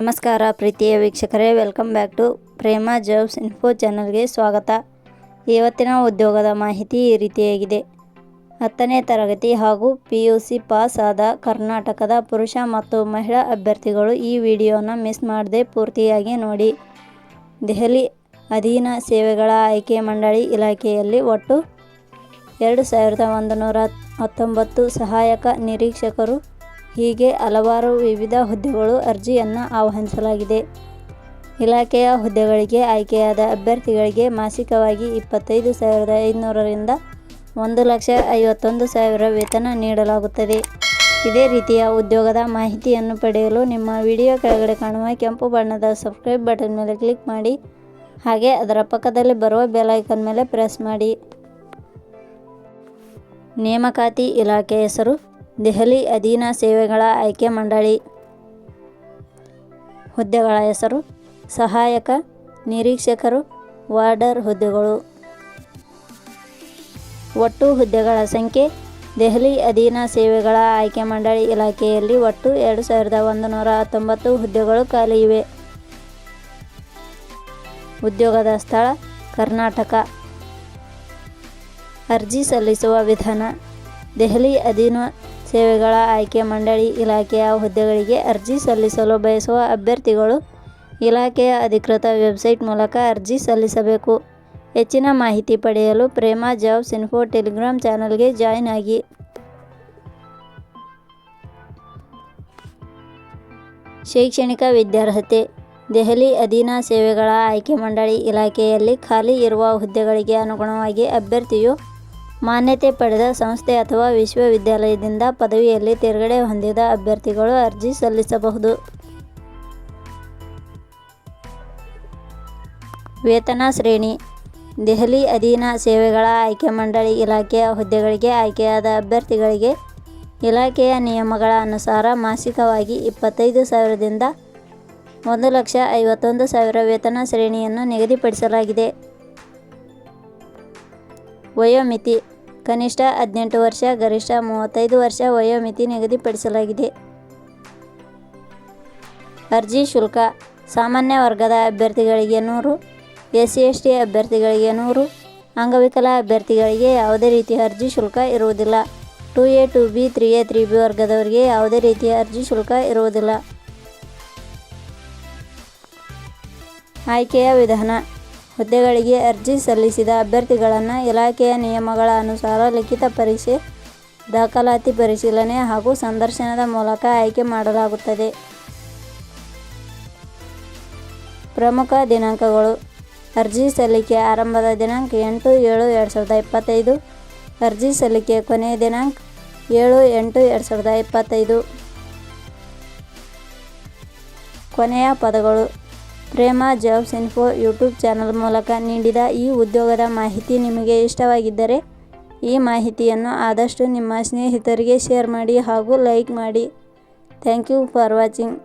ನಮಸ್ಕಾರ ಪ್ರೀತಿಯ ವೀಕ್ಷಕರೇ welcome back to Prema jobs info ಚಾನಲ್ಗೆ ಸ್ವಾಗತ. ಇವತ್ತಿನ ಉದ್ಯೋಗದ ಮಾಹಿತಿ ಈ ರೀತಿಯಾಗಿದೆ. ಹತ್ತನೇ ತರಗತಿ ಹಾಗೂ ಪಿ ಯು ಸಿ ಪಾಸ್ ಆದ ಕರ್ನಾಟಕದ ಪುರುಷ ಮತ್ತು ಮಹಿಳಾ ಅಭ್ಯರ್ಥಿಗಳು ಈ ವಿಡಿಯೋನ ಮಿಸ್ ಮಾಡದೆ ಪೂರ್ತಿಯಾಗಿ ನೋಡಿ. ದೆಹಲಿ ಅಧೀನ ಸೇವೆಗಳ ಆಯ್ಕೆ ಮಂಡಳಿ ಇಲಾಖೆಯಲ್ಲಿ ಒಟ್ಟು ಎರಡು ಸಾವಿರದ ಒಂದು ನೂರ ಹತ್ತೊಂಬತ್ತು ಸಹಾಯಕ ನಿರೀಕ್ಷಕರು ಹೀಗೆ ಹಲವಾರು ವಿವಿಧ ಹುದ್ದೆಗಳು ಅರ್ಜಿಯನ್ನು ಆಹ್ವಾನಿಸಲಾಗಿದೆ. ಇಲಾಖೆಯ ಹುದ್ದೆಗಳಿಗೆ ಆಯ್ಕೆಯಾದ ಅಭ್ಯರ್ಥಿಗಳಿಗೆ ಮಾಸಿಕವಾಗಿ ಇಪ್ಪತ್ತೈದು ಸಾವಿರದ ಐನೂರರಿಂದ ಒಂದು ಲಕ್ಷ ಐವತ್ತೊಂದು ಸಾವಿರ ವೇತನ ನೀಡಲಾಗುತ್ತದೆ. ಇದೇ ರೀತಿಯ ಉದ್ಯೋಗದ ಮಾಹಿತಿಯನ್ನು ಪಡೆಯಲು ನಿಮ್ಮ ವಿಡಿಯೋ ಕೆಳಗಡೆ ಕಾಣುವ ಕೆಂಪು ಬಣ್ಣದ ಸಬ್ಸ್ಕ್ರೈಬ್ ಬಟನ್ ಮೇಲೆ ಕ್ಲಿಕ್ ಮಾಡಿ, ಹಾಗೆ ಅದರ ಪಕ್ಕದಲ್ಲಿ ಬರುವ ಬೆಲೈಕನ್ ಮೇಲೆ ಪ್ರೆಸ್ ಮಾಡಿ. ನೇಮಕಾತಿ ಇಲಾಖೆ ಹೆಸರು ದೆಹಲಿ ಅಧೀನ ಸೇವೆಗಳ ಆಯ್ಕೆ ಮಂಡಳಿ. ಹುದ್ದೆಗಳ ಹೆಸರು, ಸಹಾಯಕ, ನಿರೀಕ್ಷಕರು, ವಾರ್ಡರ್ ಹುದ್ದೆಗಳು. ಒಟ್ಟು ಹುದ್ದೆಗಳ ಸಂಖ್ಯೆ, ದೆಹಲಿ ಅಧೀನ ಸೇವೆಗಳ ಆಯ್ಕೆ ಮಂಡಳಿ ಇಲಾಖೆಯಲ್ಲಿ ಒಟ್ಟು ಎರಡು ಸಾವಿರದ ಒಂದು ನೂರ ಹತ್ತೊಂಬತ್ತು ಹುದ್ದೆಗಳು ಖಾಲಿ ಇವೆ. ಉದ್ಯೋಗದ ಸ್ಥಳ, ಕರ್ನಾಟಕ. ಅರ್ಜಿ ಸಲ್ಲಿಸುವ ವಿಧಾನ, ದೆಹಲಿ ಅಧೀನ ಸೇವೆಗಳ ಆಯ್ಕೆ ಮಂಡಳಿ ಇಲಾಖೆಯ ಹುದ್ದೆಗಳಿಗೆ ಅರ್ಜಿ ಸಲ್ಲಿಸಲು ಬಯಸುವ ಅಭ್ಯರ್ಥಿಗಳು ಇಲಾಖೆಯ ಅಧಿಕೃತ ವೆಬ್ಸೈಟ್ ಮೂಲಕ ಅರ್ಜಿ ಸಲ್ಲಿಸಬೇಕು. ಹೆಚ್ಚಿನ ಮಾಹಿತಿ ಪಡೆಯಲು ಪ್ರೇಮ ಜಾಬ್ಸ್ ಇನ್ಫೋ ಟೆಲಿಗ್ರಾಮ್ ಚಾನಲ್ಗೆ ಜಾಯ್ನ್ ಆಗಿ. ಶೈಕ್ಷಣಿಕ ವಿದ್ಯಾರ್ಹತೆ, ದೆಹಲಿ ಅಧೀನ ಸೇವೆಗಳ ಆಯ್ಕೆ ಮಂಡಳಿ ಇಲಾಖೆಯಲ್ಲಿ ಖಾಲಿ ಇರುವ ಹುದ್ದೆಗಳಿಗೆ ಅನುಗುಣವಾಗಿ ಅಭ್ಯರ್ಥಿಯು ಮಾನ್ಯತೆ ಪಡೆದ ಸಂಸ್ಥೆ ಅಥವಾ ವಿಶ್ವವಿದ್ಯಾಲಯದಿಂದ ಪದವಿಯಲ್ಲಿ ತೇರ್ಗಡೆ ಹೊಂದಿದ ಅಭ್ಯರ್ಥಿಗಳು ಅರ್ಜಿ ಸಲ್ಲಿಸಬಹುದು. ವೇತನ ಶ್ರೇಣಿ, ದೆಹಲಿ ಅಧೀನ ಸೇವೆಗಳ ಆಯ್ಕೆ ಮಂಡಳಿ ಇಲಾಖೆಯ ಹುದ್ದೆಗಳಿಗೆ ಆಯ್ಕೆಯಾದ ಅಭ್ಯರ್ಥಿಗಳಿಗೆ ಇಲಾಖೆಯ ನಿಯಮಗಳ ಅನುಸಾರ ಮಾಸಿಕವಾಗಿ ಇಪ್ಪತ್ತೈದು ಸಾವಿರದಿಂದ ಒಂದು ಲಕ್ಷ ಐವತ್ತೊಂದು ಸಾವಿರ ವೇತನ ಶ್ರೇಣಿಯನ್ನು ನಿಗದಿಪಡಿಸಲಾಗಿದೆ. ವಯೋಮಿತಿ ಕನಿಷ್ಠ ಹದಿನೆಂಟು ವರ್ಷ, ಗರಿಷ್ಠ ಮೂವತ್ತೈದು ವರ್ಷ ವಯೋಮಿತಿ ನಿಗದಿಪಡಿಸಲಾಗಿದೆ. ಅರ್ಜಿ ಶುಲ್ಕ. ಸಾಮಾನ್ಯ ವರ್ಗದ ಅಭ್ಯರ್ಥಿಗಳಿಗೆ ನೂರು ಎಸ್ ಸಿ ಎಸ್ ಟಿ ಅಭ್ಯರ್ಥಿಗಳಿಗೆ ನೂರು, ಅಂಗವಿಕಲ ಅಭ್ಯರ್ಥಿಗಳಿಗೆ ಯಾವುದೇ ರೀತಿಯ ಅರ್ಜಿ ಶುಲ್ಕ ಇರುವುದಿಲ್ಲ. Two A, two B, three A, three B ವರ್ಗದವರಿಗೆ ಯಾವುದೇ ರೀತಿಯ ಅರ್ಜಿ ಶುಲ್ಕ ಇರುವುದಿಲ್ಲ. ಆಯ್ಕೆಯ ವಿಧಾನ. ಹುದ್ದೆಗಳಿಗೆ ಅರ್ಜಿ ಸಲ್ಲಿಸಿದ ಅಭ್ಯರ್ಥಿಗಳನ್ನು ಇಲಾಖೆಯ ನಿಯಮಗಳ ಅನುಸಾರ ಲಿಖಿತ ಪರೀಕ್ಷೆ, ದಾಖಲಾತಿ ಪರಿಶೀಲನೆ ಹಾಗೂ ಸಂದರ್ಶನದ ಮೂಲಕ ಆಯ್ಕೆ ಮಾಡಲಾಗುತ್ತದೆ. ಪ್ರಮುಖ ದಿನಾಂಕಗಳು. ಅರ್ಜಿ ಸಲ್ಲಿಕೆ ಆರಂಭದ ದಿನಾಂಕ ಎಂಟು ಏಳು ಎರಡು ಸಾವಿರದ ಇಪ್ಪತ್ತೈದು. ಅರ್ಜಿ ಸಲ್ಲಿಕೆ ಕೊನೆಯ ದಿನಾಂಕ ಏಳು ಎಂಟು ಎರಡು ಸಾವಿರದ ಇಪ್ಪತ್ತೈದು. ಕೊನೆಯ ಪದಗಳು. Prema jobs info YouTube channel ಮೂಲಕ ನೀಡಿದ ಈ ಉದ್ಯೋಗದ ಮಾಹಿತಿ ನಿಮಗೆ ಇಷ್ಟವಾಗಿದ್ದರೆ ಈ ಮಾಹಿತಿಯನ್ನು ಆದಷ್ಟು ನಿಮ್ಮ ಸ್ನೇಹಿತರಿಗೆ ಶೇರ್ ಮಾಡಿ ಹಾಗೂ ಲೈಕ್ ಮಾಡಿ. Thank you for watching.